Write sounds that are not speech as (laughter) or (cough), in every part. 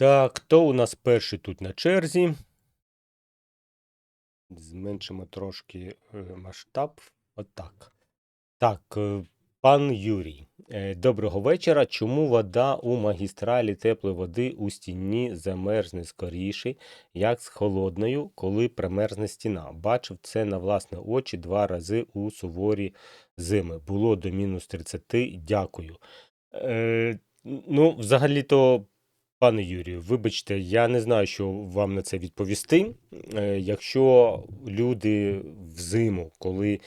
Так, хто у нас перший тут на черзі? Зменшимо трошки е, масштаб. Отак. Так, е, пан Юрій. Е, Доброго вечора. Чому вода у магістралі теплої води у стіні замерзне скоріше, як з холодною, коли примерзне стіна? Бачив це на власні очі два рази у суворі зими. Було до мінус 30. Дякую. Е, ну, взагалі-то, пане Юрію, вибачте, я не знаю, що вам на це відповісти. Е, якщо люди взиму, коли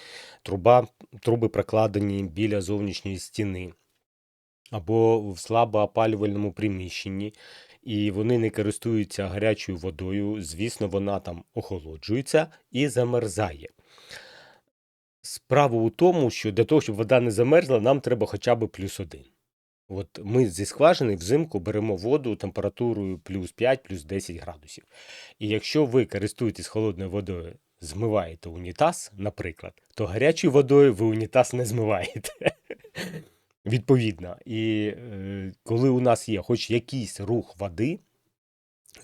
труба, труби прокладені біля зовнішньої стіни, або в слабоопалювальному приміщенні, і вони не користуються гарячою водою, звісно, вона там охолоджується і замерзає. Справа у тому, що для того, щоб вода не замерзла, нам треба хоча б плюс один. От ми зі скважини взимку беремо воду температурою плюс 5, плюс 10 градусів. І якщо ви користуєтесь холодною водою, змиваєте унітаз, наприклад, то гарячою водою ви унітаз не змиваєте. (laughs) Відповідно. І е, коли у нас є хоч якийсь рух води,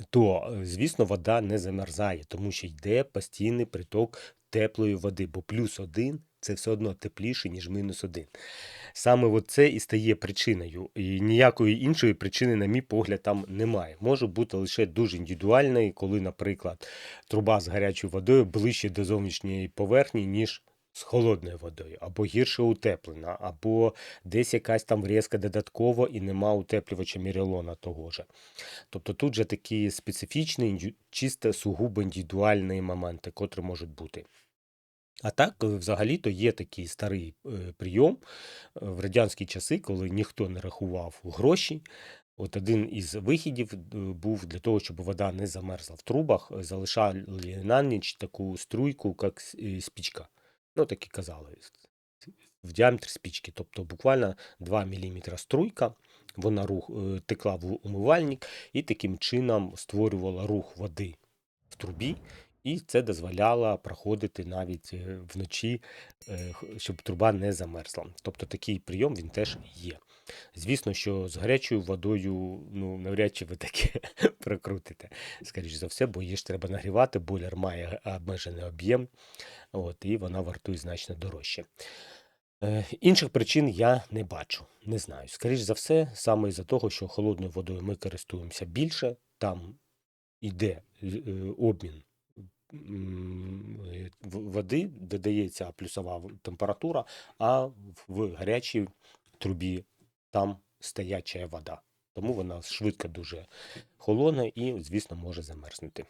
то, е, звісно, вода не замерзає, тому що йде постійний приток теплої води, бо плюс один це все одно тепліше, ніж мінус один. Саме от це і стає причиною. І ніякої іншої причини, на мій погляд, там немає. Може бути лише дуже індивідуальний, коли, наприклад, труба з гарячою водою ближче до зовнішньої поверхні, ніж з холодною водою, або гірше утеплена, або десь якась там врізка додаткова і нема утеплювача мірелона того же. Тобто тут же такі специфічні, чисто сугубо індивідуальні моменти, котрі можуть бути. А так, е, взагалі-то є такий старий е, прийом е, в радянські часи, коли ніхто не рахував гроші. От один із вихідів був для того, щоб вода не замерзла в трубах, залишали на ніч таку струйку, як спічка. Ну, так і казали. В діаметр спічки, тобто буквально 2 мм струйка, вона рух, е, текла в умивальник і таким чином створювала рух води в трубі, і це дозволяло проходити навіть е, вночі, е, щоб труба не замерзла. Тобто такий прийом він теж є. Звісно, що з гарячою водою ну, навряд чи ви таке (laughs) прокрутите, скоріш за все, бо її ж треба нагрівати, бойлер має обмежений об'єм, от, і вона вартує значно дорожче. Е, Інших причин я не бачу, не знаю. Скоріш за все, саме із-за того, що холодною водою ми користуємося більше, там йде е, обмін е, води, додається плюсова температура, а в гарячій трубі там стояча вода. Тому вона швидко дуже холодна і, звісно, може замерзнути.